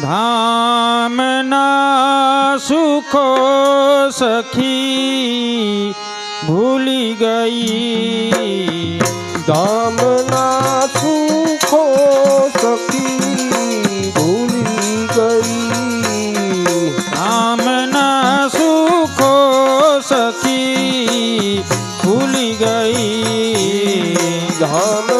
ધામના સુખો સખી ભૂલી ગઈ. ધામના સુખો સખી ભૂલી ગઈ. ધામના સુખો સખી ભૂલી ગઈ. ધામ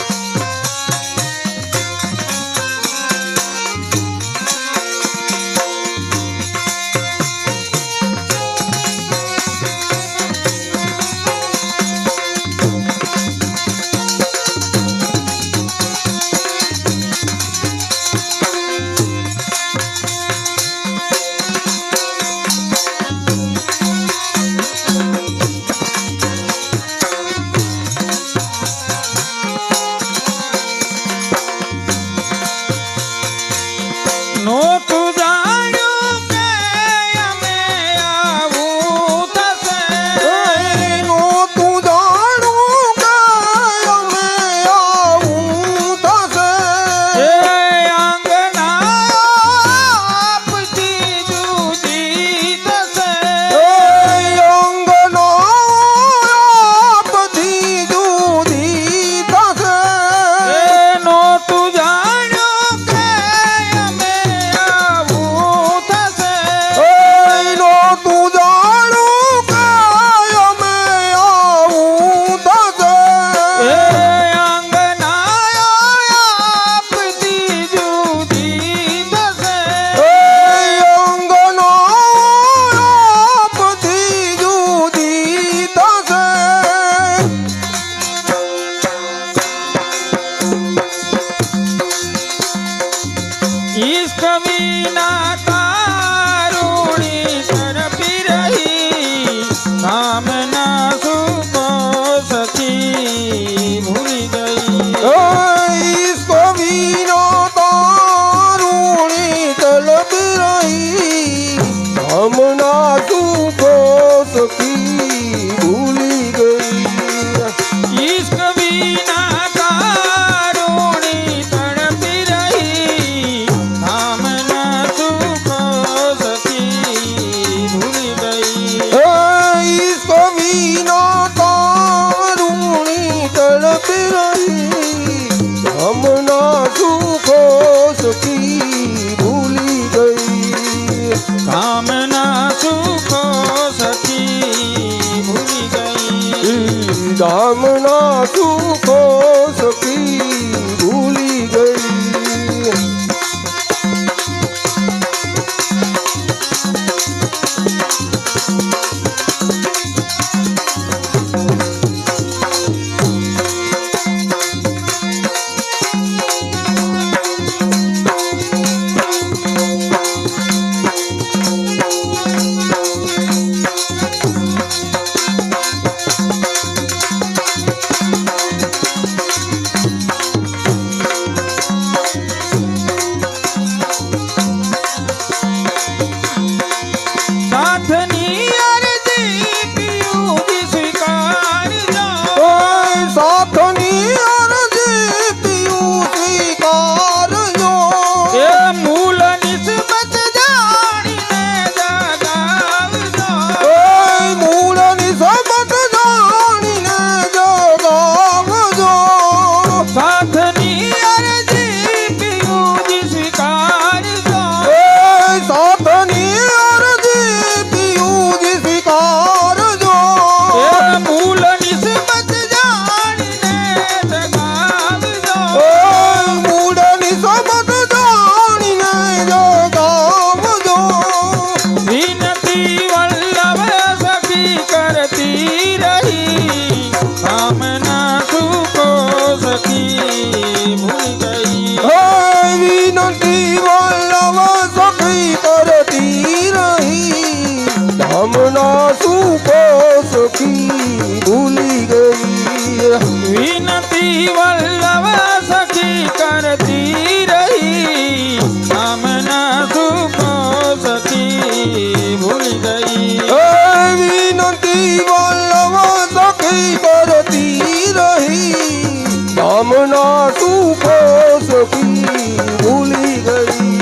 કરતી રહી. નામના સુખો સખી ભૂલી ગઈ. હે વિનંતી વલ્લભ સખી કરતી રહી. ધામના સુખો સખી ભૂલી ગઈ.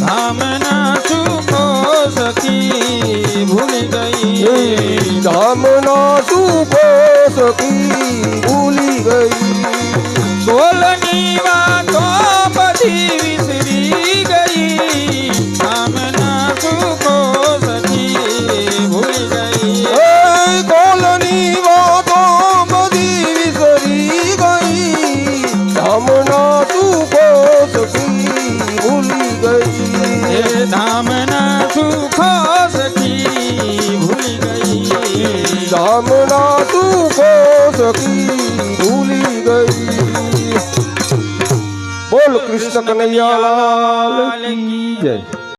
નામના સુખો સખી ભૂલી ગઈ. ધામના સુખો સખી ભૂલી ગઈ. ગોલની વાતો સુખો સખી ભૂલી ગઈ. બોલ કૃષ્ણ કનૈયાલાલ કી જય.